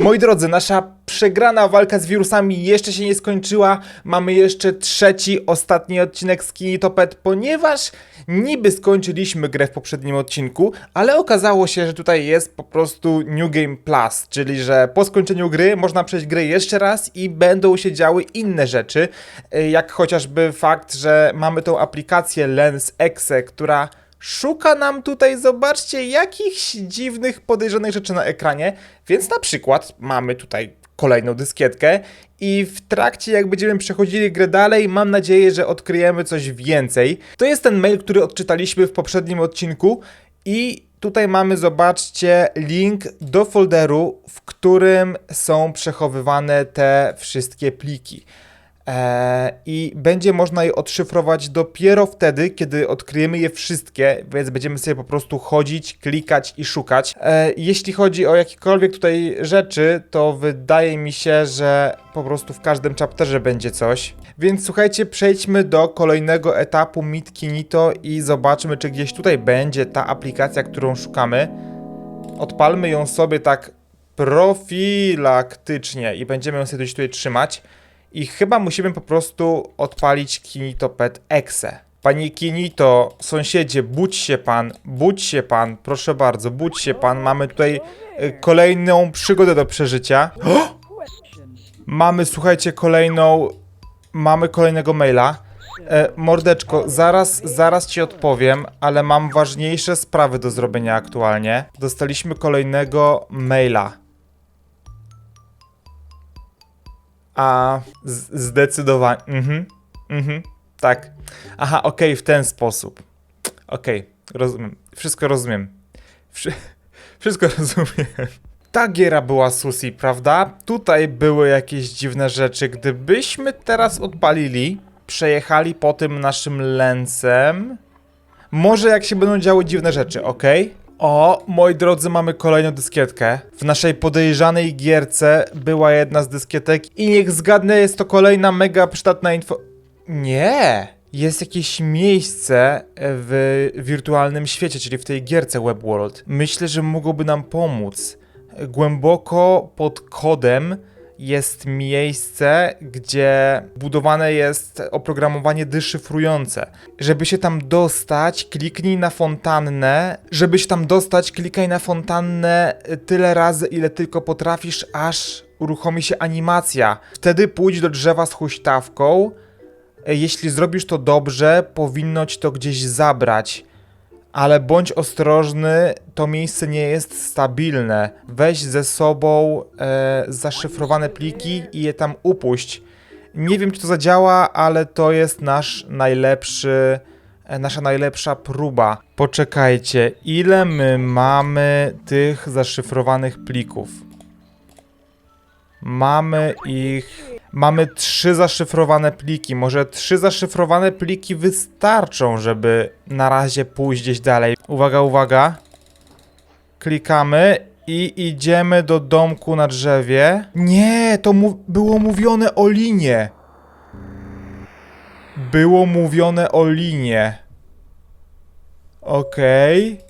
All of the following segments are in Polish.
Moi drodzy, nasza przegrana walka z wirusami jeszcze się nie skończyła. Mamy jeszcze trzeci, ostatni odcinek z Kinitopet, ponieważ niby skończyliśmy grę w poprzednim odcinku, ale okazało się, że tutaj jest po prostu New Game Plus, czyli że po skończeniu gry można przejść grę jeszcze raz i będą się działy inne rzeczy, y, jak chociażby fakt, że mamy tą aplikację Lens Exe, która szuka nam tutaj, zobaczcie, jakichś dziwnych, podejrzanych rzeczy na ekranie, więc na przykład mamy tutaj kolejną dyskietkę i w trakcie jak będziemy przechodzili grę dalej, mam nadzieję, że odkryjemy coś więcej. To jest ten mail, który odczytaliśmy w poprzednim odcinku i tutaj mamy, zobaczcie, link do folderu, w którym są przechowywane te wszystkie pliki. Eee, I będzie można je odszyfrować dopiero wtedy, kiedy odkryjemy je wszystkie, więc będziemy sobie po prostu chodzić, klikać i szukać. Eee, jeśli chodzi o jakiekolwiek tutaj rzeczy, to wydaje mi się, że po prostu w każdym chapterze będzie coś. Więc słuchajcie, przejdźmy do kolejnego etapu Meet Kinito i zobaczmy, czy gdzieś tutaj będzie ta aplikacja, którą szukamy. Odpalmy ją sobie tak profilaktycznie i będziemy ją sobie tutaj trzymać. I chyba musimy po prostu odpalić Kinito Pet Exe. Panie Kinito, sąsiedzie, budź się pan, budź się pan, proszę bardzo, budź się pan. Mamy tutaj y, kolejną przygodę do przeżycia. Mamy, słuchajcie, kolejną. Mamy kolejnego maila. E, mordeczko, zaraz, zaraz ci odpowiem, ale mam ważniejsze sprawy do zrobienia aktualnie. Dostaliśmy kolejnego maila. A zdecydowanie. Mhm. Mhm. Tak. Aha, okej, w ten sposób. Okej, rozumiem. Wszystko rozumiem. Wszy- wszystko rozumiem. Ta giera była susi, prawda? Tutaj były jakieś dziwne rzeczy. Gdybyśmy teraz odpalili, przejechali po tym naszym lensem. Może jak się będą działy dziwne rzeczy, ok? O, moi drodzy, mamy kolejną dyskietkę. W naszej podejrzanej gierce była jedna z dyskietek i niech zgadnę, jest to kolejna mega przydatna info... Nie! Jest jakieś miejsce w wirtualnym świecie, czyli w tej gierce WebWorld. Myślę, że mogłoby nam pomóc. Głęboko pod kodem jest miejsce, gdzie budowane jest oprogramowanie deszyfrujące. Żeby się tam dostać, kliknij na fontannę. Żeby się tam dostać, klikaj na fontannę tyle razy, ile tylko potrafisz, aż uruchomi się animacja. Wtedy pójdź do drzewa z huśtawką. Jeśli zrobisz to dobrze, powinno ci to gdzieś zabrać. Ale bądź ostrożny, to miejsce nie jest stabilne. Weź ze sobą e, zaszyfrowane pliki i je tam upuść. Nie wiem, czy to zadziała, ale to jest nasz najlepszy, e, nasza najlepsza próba. Poczekajcie, ile my mamy tych zaszyfrowanych plików? Mamy ich. Mamy trzy zaszyfrowane pliki. Może trzy zaszyfrowane pliki wystarczą, żeby na razie pójść gdzieś dalej. Uwaga, uwaga. Klikamy i idziemy do domku na drzewie. Nie, to było mówione o linie. Było mówione o linie. Okej.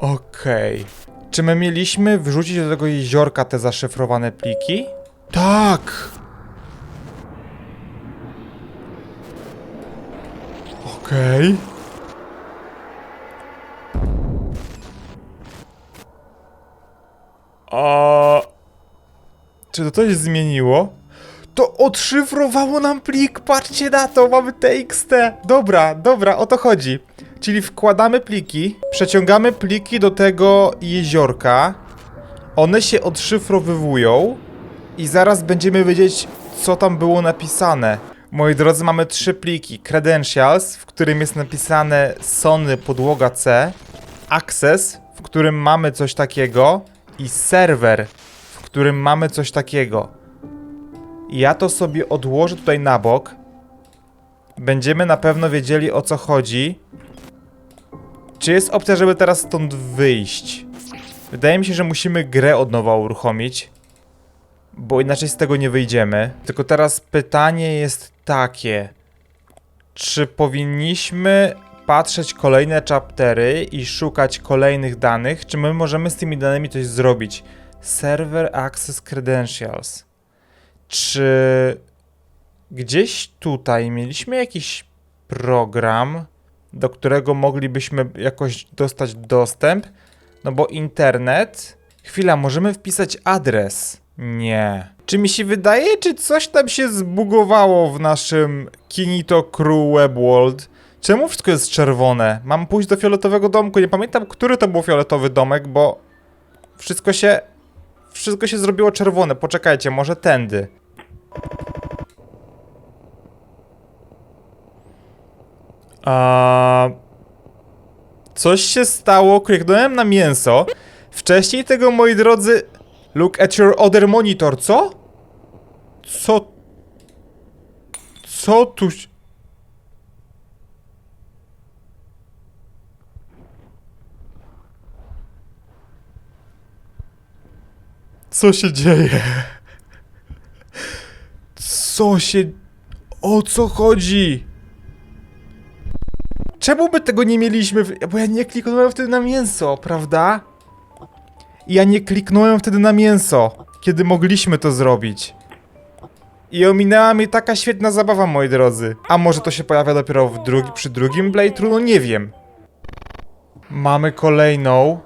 Okej. Czy my mieliśmy wrzucić do tego jeziorka te zaszyfrowane pliki? Tak! Okej. A... Czy to coś zmieniło? To odszyfrowało nam plik, patrzcie na to, mamy TXT. Dobra, dobra, o to chodzi. Czyli wkładamy pliki, przeciągamy pliki do tego jeziorka, one się odszyfrowywują i zaraz będziemy wiedzieć, co tam było napisane. Moi drodzy, mamy trzy pliki. Credentials, w którym jest napisane Sony podłoga C, Access, w którym mamy coś takiego i Server, w którym mamy coś takiego. Ja to sobie odłożę tutaj na bok. Będziemy na pewno wiedzieli o co chodzi. Czy jest opcja, żeby teraz stąd wyjść? Wydaje mi się, że musimy grę od nowa uruchomić. Bo inaczej z tego nie wyjdziemy. Tylko teraz pytanie jest takie. Czy powinniśmy patrzeć kolejne chaptery i szukać kolejnych danych, czy my możemy z tymi danymi coś zrobić? Server Access Credentials. Czy gdzieś tutaj mieliśmy jakiś program, do którego moglibyśmy jakoś dostać dostęp? No bo internet. Chwila, możemy wpisać adres. Nie. Czy mi się wydaje, czy coś tam się zbugowało w naszym Kinito Crew Web World? Czemu wszystko jest czerwone? Mam pójść do fioletowego domku. Nie pamiętam, który to był fioletowy domek, bo wszystko się. Wszystko się zrobiło czerwone. Poczekajcie, może tędy. A... Coś się stało, kliknąłem na mięso. Wcześniej tego, moi drodzy... Look at your other monitor, co? Co? Co tu... Co się dzieje? Co się... O co chodzi? Czemu by tego nie mieliśmy? Bo ja nie kliknąłem wtedy na mięso, prawda? Ja nie kliknąłem wtedy na mięso, kiedy mogliśmy to zrobić. I ominęła mnie taka świetna zabawa, moi drodzy. A może to się pojawia dopiero w drugi, przy drugim playthrough? No nie wiem. Mamy kolejną.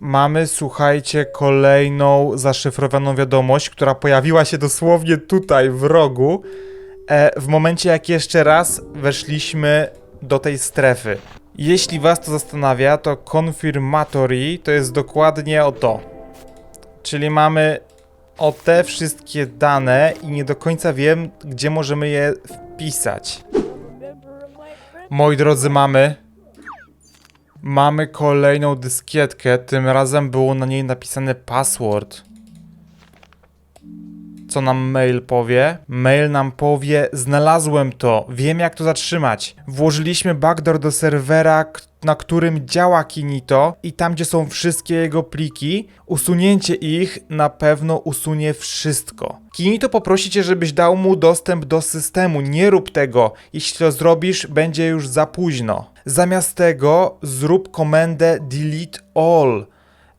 Mamy, słuchajcie, kolejną zaszyfrowaną wiadomość, która pojawiła się dosłownie tutaj, w rogu. E, w momencie, jak jeszcze raz weszliśmy do tej strefy. Jeśli was to zastanawia, to confirmatory to jest dokładnie o to. Czyli mamy o te wszystkie dane i nie do końca wiem, gdzie możemy je wpisać. Moi drodzy, mamy. Mamy kolejną dyskietkę. Tym razem było na niej napisane password. Co nam mail powie? Mail nam powie: Znalazłem to, wiem jak to zatrzymać. Włożyliśmy backdoor do serwera, na którym działa Kinito, i tam, gdzie są wszystkie jego pliki, usunięcie ich na pewno usunie wszystko. Kinito poprosi cię, żebyś dał mu dostęp do systemu. Nie rób tego. Jeśli to zrobisz, będzie już za późno. Zamiast tego, zrób komendę delete all.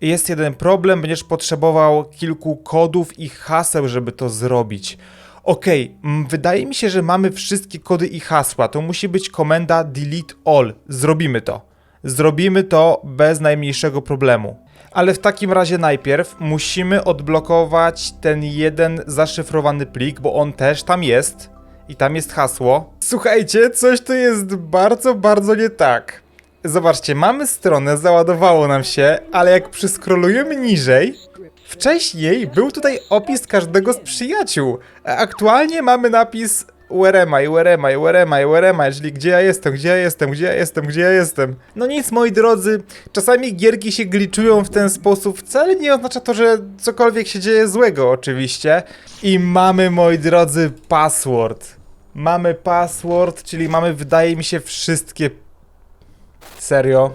Jest jeden problem, będziesz potrzebował kilku kodów i haseł, żeby to zrobić. Mm, wydaje mi się, że mamy wszystkie kody i hasła. To musi być komenda delete all. Zrobimy to. Zrobimy to bez najmniejszego problemu. Ale w takim razie najpierw musimy odblokować ten jeden zaszyfrowany plik, bo on też tam jest. I tam jest hasło. Słuchajcie, coś tu jest bardzo, bardzo nie tak. Zobaczcie, mamy stronę, załadowało nam się, ale jak przyskrolujemy niżej, wcześniej był tutaj opis każdego z przyjaciół. A aktualnie mamy napis Where am I, where am I, where am I, where am I, czyli gdzie ja jestem, gdzie ja jestem, gdzie ja jestem, gdzie ja jestem. No nic, moi drodzy, czasami gierki się gliczują w ten sposób, wcale nie oznacza to, że cokolwiek się dzieje złego, oczywiście. I mamy, moi drodzy, password. Mamy password, czyli mamy, wydaje mi się, wszystkie Serio?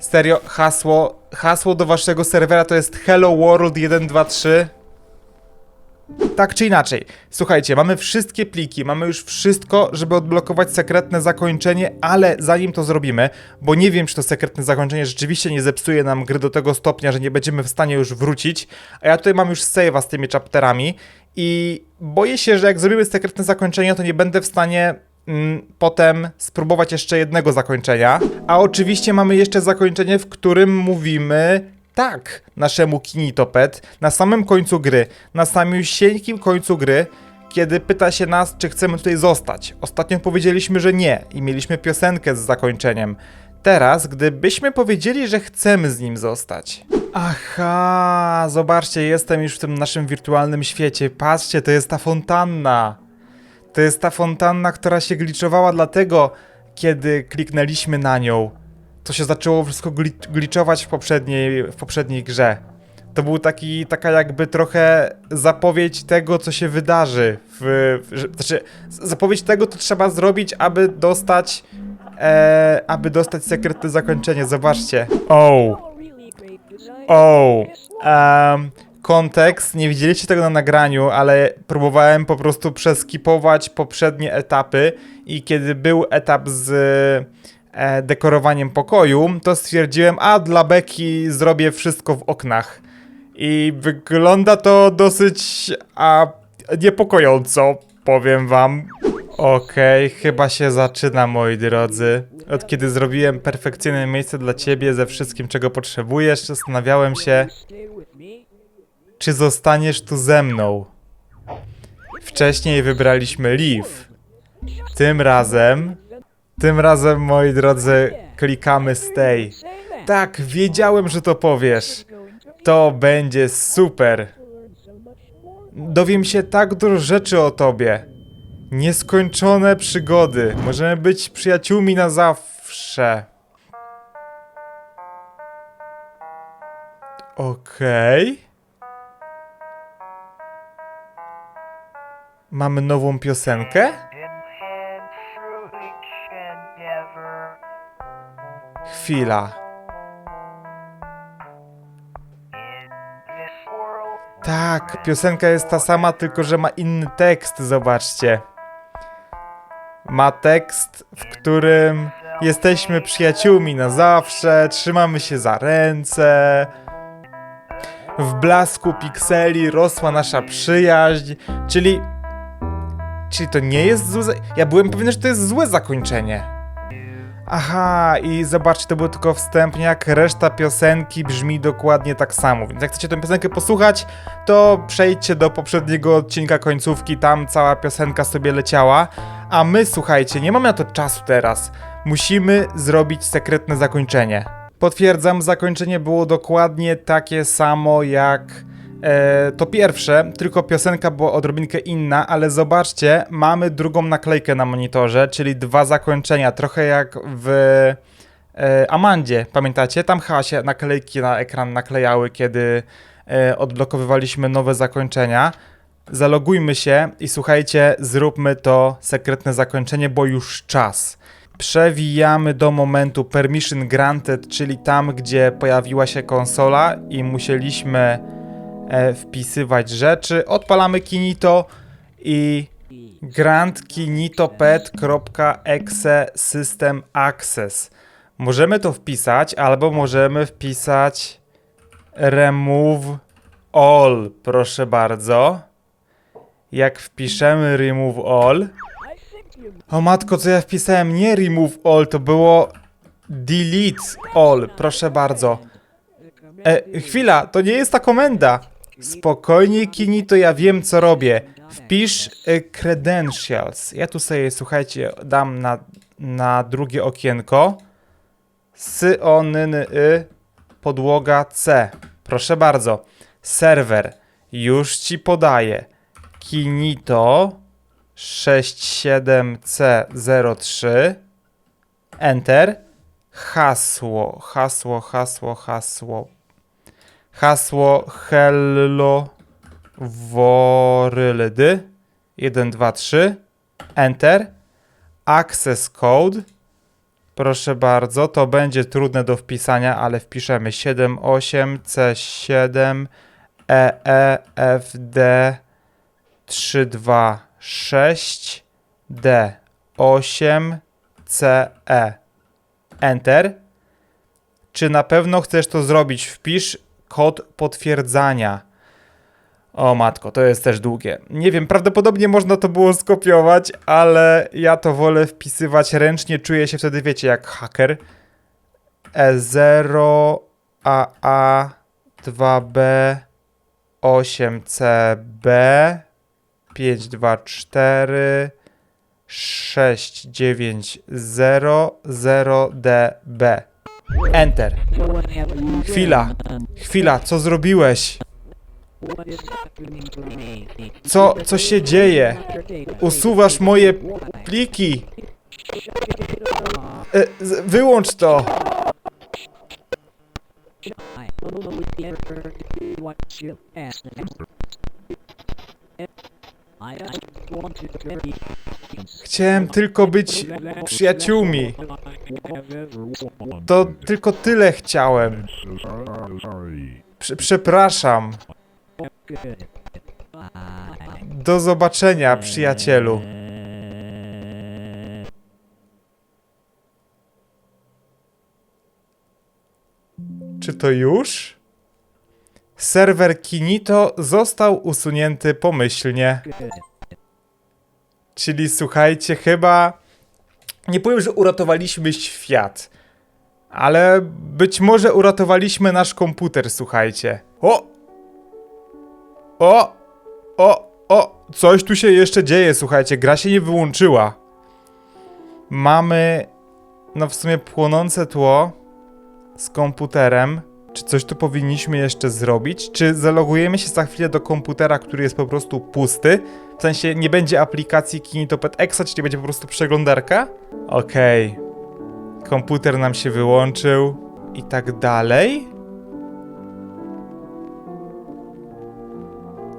Serio, hasło, hasło do waszego serwera to jest Hello World 123? Tak czy inaczej, słuchajcie, mamy wszystkie pliki, mamy już wszystko, żeby odblokować sekretne zakończenie, ale zanim to zrobimy, bo nie wiem, czy to sekretne zakończenie rzeczywiście nie zepsuje nam gry do tego stopnia, że nie będziemy w stanie już wrócić, a ja tutaj mam już save'a z tymi chapterami i boję się, że jak zrobimy sekretne zakończenie, to nie będę w stanie potem spróbować jeszcze jednego zakończenia. A oczywiście mamy jeszcze zakończenie, w którym mówimy tak naszemu Kinitopet na samym końcu gry, na samiusieńkim końcu gry, kiedy pyta się nas, czy chcemy tutaj zostać. Ostatnio powiedzieliśmy, że nie i mieliśmy piosenkę z zakończeniem. Teraz, gdybyśmy powiedzieli, że chcemy z nim zostać. Aha, zobaczcie, jestem już w tym naszym wirtualnym świecie. Patrzcie, to jest ta fontanna. To jest ta fontanna, która się gliczowała dlatego, kiedy kliknęliśmy na nią. To się zaczęło wszystko gli- gliczować w poprzedniej, w poprzedniej grze. To był taki, taka jakby trochę zapowiedź tego, co się wydarzy. W, w, znaczy, zapowiedź tego, co trzeba zrobić, aby dostać, e, aby dostać sekretne zakończenie. Zobaczcie. Oh. Oh. Um, kontekst, nie widzieliście tego na nagraniu, ale próbowałem po prostu przeskipować poprzednie etapy i kiedy był etap z e, dekorowaniem pokoju, to stwierdziłem, a dla Beki zrobię wszystko w oknach. I wygląda to dosyć a, niepokojąco, powiem wam. Okej, chyba się zaczyna, moi drodzy. Od kiedy zrobiłem perfekcyjne miejsce dla ciebie ze wszystkim, czego potrzebujesz, zastanawiałem się, czy zostaniesz tu ze mną. Wcześniej wybraliśmy Leaf. Tym razem, tym razem, moi drodzy, klikamy Stay. Tak, wiedziałem, że to powiesz. To będzie super. Dowiem się tak dużo rzeczy o tobie. Nieskończone przygody. Możemy być przyjaciółmi na zawsze. Okej. Mamy nową piosenkę? Chwila. Tak, piosenka jest ta sama, tylko że ma inny tekst, zobaczcie. Ma tekst, w którym jesteśmy przyjaciółmi na zawsze, trzymamy się za ręce. W blasku pikseli rosła nasza przyjaźń, czyli. Czyli to nie jest złe. Ja byłem pewien, że to jest złe zakończenie. Aha, i zobaczcie, to było tylko wstępnie, jak reszta piosenki brzmi dokładnie tak samo. Więc jak chcecie tę piosenkę posłuchać, to przejdźcie do poprzedniego odcinka końcówki, tam cała piosenka sobie leciała. A my, słuchajcie, nie mamy na to czasu teraz. Musimy zrobić sekretne zakończenie. Potwierdzam, zakończenie było dokładnie takie samo jak to pierwsze, tylko piosenka była odrobinkę inna, ale zobaczcie, mamy drugą naklejkę na monitorze, czyli dwa zakończenia, trochę jak w e, Amandzie, pamiętacie? Tam chyba się naklejki na ekran naklejały, kiedy e, odblokowywaliśmy nowe zakończenia. Zalogujmy się i słuchajcie, zróbmy to sekretne zakończenie, bo już czas. Przewijamy do momentu permission granted, czyli tam, gdzie pojawiła się konsola i musieliśmy e, wpisywać rzeczy. Odpalamy Kinito i grant kinitopet.exe system access. Możemy to wpisać, albo możemy wpisać remove all, proszę bardzo. Jak wpiszemy remove all. O matko, co ja wpisałem? Nie remove all, to było delete all, proszę bardzo. E, chwila, to nie jest ta komenda. Spokojnie, Kini, to ja wiem, co robię. Wpisz e, credentials. Ja tu sobie, słuchajcie, dam na, na drugie okienko. Sy, o, ny, ny, y, podłoga C. Proszę bardzo. Serwer. Już ci podaję. Kinito 67C03. Enter. Hasło, hasło, hasło, hasło. Hasło hello woryldy. 1, 2, 3. Enter. Access code. Proszę bardzo, to będzie trudne do wpisania, ale wpiszemy 78 C7 EEFD 326 D8 CE. Enter. Czy na pewno chcesz to zrobić? Wpisz kod potwierdzania. O matko, to jest też długie. Nie wiem, prawdopodobnie można to było skopiować, ale ja to wolę wpisywać ręcznie. Czuję się wtedy, wiecie, jak haker. E0 AA 2B 8CB 524 690 Enter. Chwila, chwila, co zrobiłeś? Co, co się dzieje? Usuwasz moje pliki. E, wyłącz to. Chciałem tylko być przyjaciółmi. To tylko tyle chciałem. Prze- przepraszam. Do zobaczenia, przyjacielu. Czy to już? Serwer Kinito został usunięty pomyślnie. Czyli słuchajcie, chyba. Nie powiem, że uratowaliśmy świat. Ale być może uratowaliśmy nasz komputer, słuchajcie. O! O! O! O! Coś tu się jeszcze dzieje, słuchajcie. Gra się nie wyłączyła. Mamy. No w sumie płonące tło z komputerem. Czy coś tu powinniśmy jeszcze zrobić? Czy zalogujemy się za chwilę do komputera, który jest po prostu pusty? W sensie nie będzie aplikacji Kinitopet Exa, czyli będzie po prostu przeglądarka? Okej. Komputer nam się wyłączył i tak dalej.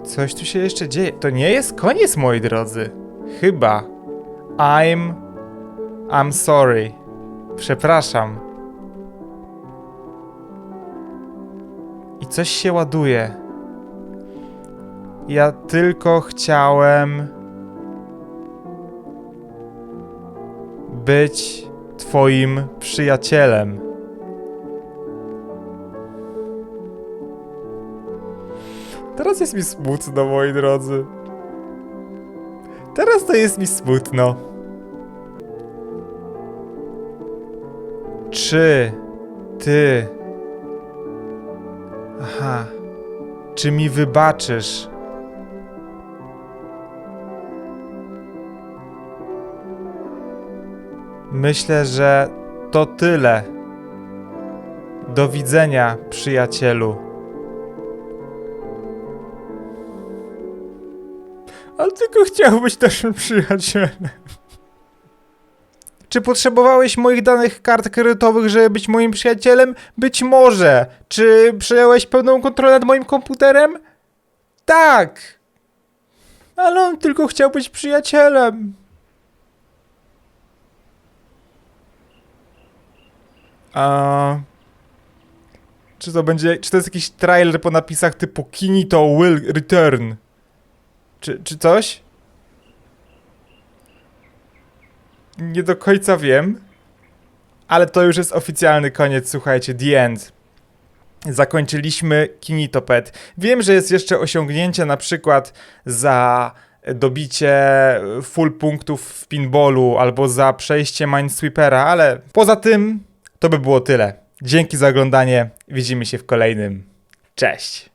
Coś tu się jeszcze dzieje. To nie jest koniec, moi drodzy. Chyba. I'm. I'm sorry. Przepraszam. I coś się ładuje. Ja tylko chciałem być Twoim przyjacielem. Teraz jest mi smutno, moi drodzy. Teraz to jest mi smutno. Czy ty. Aha. Czy mi wybaczysz? Myślę, że to tyle. Do widzenia, przyjacielu. Ale tylko chciał być naszym przyjacielem. Czy potrzebowałeś moich danych kart kredytowych, żeby być moim przyjacielem? Być może. Czy przejąłeś pełną kontrolę nad moim komputerem? Tak. Ale on tylko chciał być przyjacielem. A... Czy to będzie. Czy to jest jakiś trailer po napisach typu Kinito will return? Czy, czy coś? Nie do końca wiem. Ale to już jest oficjalny koniec, słuchajcie, the end. Zakończyliśmy Kinitopet. Wiem, że jest jeszcze osiągnięcie na przykład za dobicie full punktów w pinballu albo za przejście Minesweepera, ale poza tym to by było tyle. Dzięki za oglądanie. Widzimy się w kolejnym. Cześć.